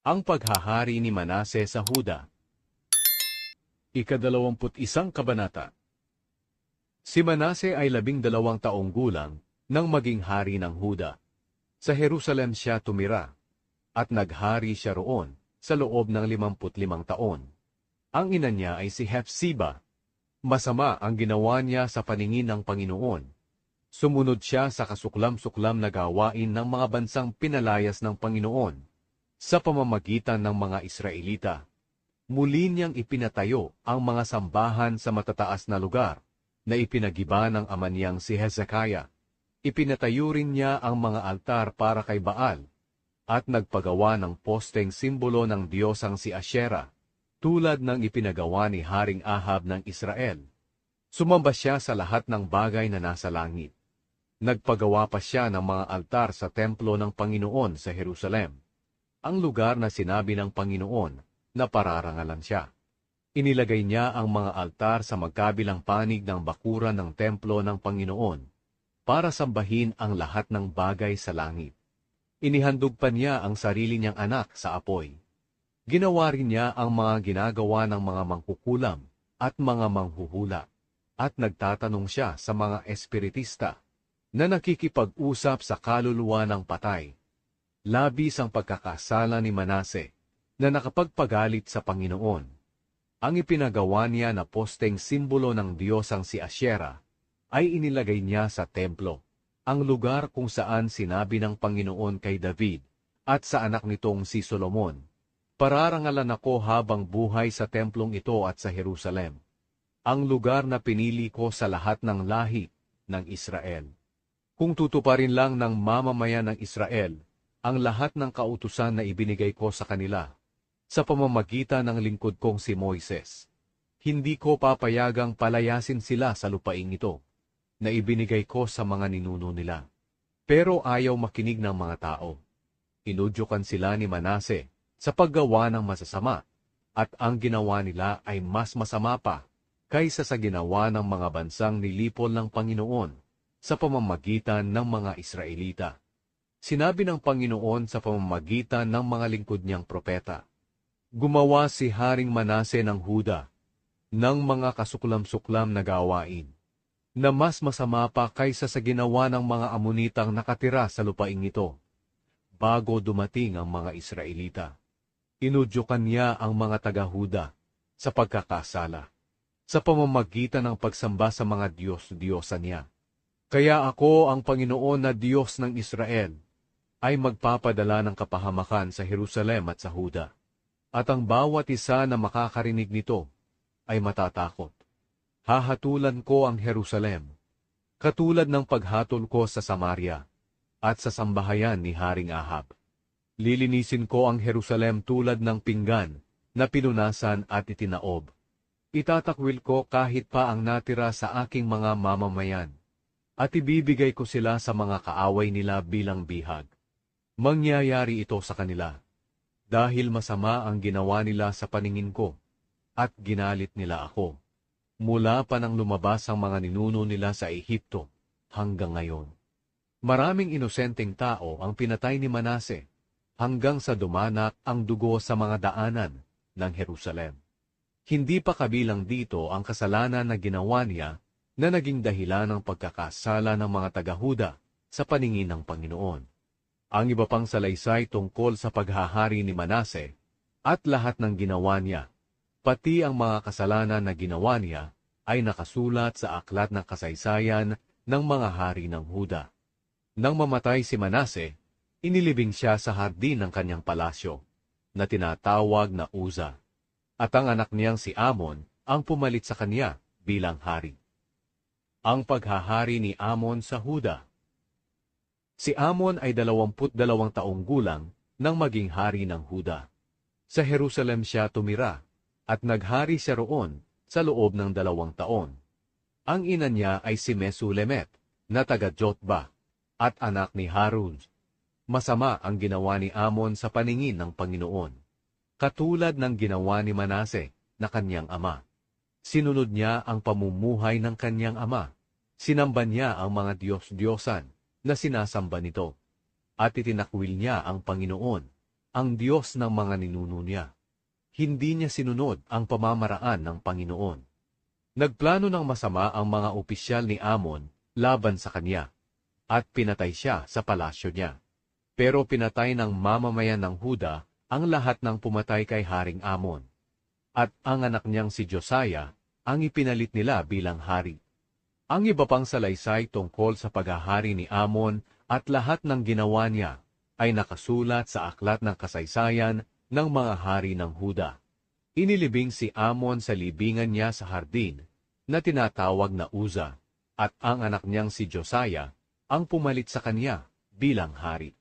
Ang paghahari ni Manase sa Huda. Ikadalawamput isang kabanata. Si Manase ay labing dalawang taong gulang nang maging hari ng Huda. Sa Jerusalem siya tumira, at naghari siya roon sa loob ng limamput limang taon. Ang ina niya ay si Hephzibah. Masama ang ginawa niya sa paningin ng Panginoon. Sumunod siya sa kasuklam-suklam na gawain ng mga bansang pinalayas ng Panginoon sa pamamagitan ng mga Israelita. Muli niyang ipinatayo ang mga sambahan sa matataas na lugar na ipinagiba ng ama niyang si Hezekiah. Ipinatayo rin niya ang mga altar para kay Baal at nagpagawa ng posteng simbolo ng Diyosang si Asherah, tulad ng ipinagawa ni Haring Ahab ng Israel. Sumamba siya sa lahat ng bagay na nasa langit. Nagpagawa pa siya ng mga altar sa templo ng Panginoon sa Jerusalem, ang lugar na sinabi ng Panginoon na pararangalan siya. Inilagay niya ang mga altar sa magkabilang panig ng bakuran ng templo ng Panginoon para sambahin ang lahat ng bagay sa langit. Inihandog pa niya ang sarili niyang anak sa apoy. Ginawa rin niya ang mga ginagawa ng mga mangkukulam at mga manghuhula, at nagtatanong siya sa mga espiritista na nakikipag-usap sa kaluluwa ng patay. Labis ang pagkakasala ni Manase na nakapagpagalit sa Panginoon. Ang ipinagawa niya na posteng simbolo ng Diyosang si Asherah ay inilagay niya sa templo, ang lugar kung saan sinabi ng Panginoon kay David at sa anak nitong si Solomon, Pararangalan ako habang buhay sa templong ito at sa Jerusalem, ang lugar na pinili ko sa lahat ng lahi ng Israel. Kung tutuparin lang ng mamamayan ng Israel ang lahat ng kautusan na ibinigay ko sa kanila sa pamamagitan ng lingkod kong si Moises, hindi ko papayagang palayasin sila sa lupaing ito na ibinigay ko sa mga ninuno nila. Pero ayaw makinig ng mga tao. Inudyukan sila ni Manase sa paggawa ng masasama, at ang ginawa nila ay mas masama pa kaysa sa ginawa ng mga bansang nilipol ng Panginoon sa pamamagitan ng mga Israelita. Sinabi ng Panginoon sa pamamagitan ng mga lingkod niyang propeta, Gumawa si Haring Manase ng Huda ng mga kasuklam-suklam na gawain, na mas masama pa kaysa sa ginawa ng mga amunitang nakatira sa lupaing ito, bago dumating ang mga Israelita. Inudyukan niya ang mga taga-Huda sa pagkakasala, sa pamamagitan ng pagsamba sa mga Diyos-Diyosa niya. Kaya ako, ang Panginoon na Diyos ng Israel, ay magpapadala ng kapahamakan sa Jerusalem at sa Huda. At ang bawat isa na makakarinig nito ay matatakot. Hahatulan ko ang Jerusalem, katulad ng paghatol ko sa Samaria at sa sambahayan ni Haring Ahab. Lilinisin ko ang Jerusalem tulad ng pinggan na pinunasan at itinaob. Itatakwil ko kahit pa ang natira sa aking mga mamamayan at ibibigay ko sila sa mga kaaway nila bilang bihag. Mangyayari ito sa kanila, dahil masama ang ginawa nila sa paningin ko, at ginalit nila ako. Mula pa nang lumabas ang mga ninuno nila sa Ehipto hanggang ngayon. Maraming inosenteng tao ang pinatay ni Manase, hanggang sa dumanak ang dugo sa mga daanan ng Jerusalem. Hindi pa kabilang dito ang kasalanan na ginawa niya na naging dahilan ng pagkakasala ng mga taga-Huda sa paningin ng Panginoon. Ang iba pang salaysay tungkol sa paghahari ni Manase at lahat ng ginawa niya, pati ang mga kasalanan na ginawa niya, ay nakasulat sa aklat ng kasaysayan ng mga hari ng Huda. Nang mamatay si Manase, inilibing siya sa hardin ng kanyang palasyo, na tinatawag na Uza, at ang anak niyang si Amon ang pumalit sa kanya bilang hari. Ang paghahari ni Amon sa Huda Si Amon ay dalawamput dalawang taong gulang nang maging hari ng Huda. Sa Jerusalem siya tumira, at naghari siya roon sa loob ng dalawang taon. Ang ina niya ay si Mesulemet, na taga Jotba, at anak ni Harun. Masama ang ginawa ni Amon sa paningin ng Panginoon, katulad ng ginawa ni Manase na kanyang ama. Sinunod niya ang pamumuhay ng kanyang ama. Sinamba niya ang mga Diyos-Diyosan na sinasamba nito, at itinakwil niya ang Panginoon. ang Diyos ng mga ninuno niya. Hindi niya sinunod ang pamamaraan ng Panginoon. Nagplano ng masama ang mga opisyal ni Amon laban sa kanya, at pinatay siya sa palasyo niya. Pero pinatay ng mamamayan ng Huda ang lahat ng pumatay kay Haring Amon. At ang anak niyang si Josiah ang ipinalit nila bilang hari. Ang iba pang salaysay tungkol sa paghahari ni Amon at lahat ng ginawa niya ay nakasulat sa aklat ng kasaysayan ng mga hari ng Huda. Inilibing si Amon sa libingan niya sa hardin na tinatawag na Uza, at ang anak niyang si Josiah ang pumalit sa kanya bilang hari.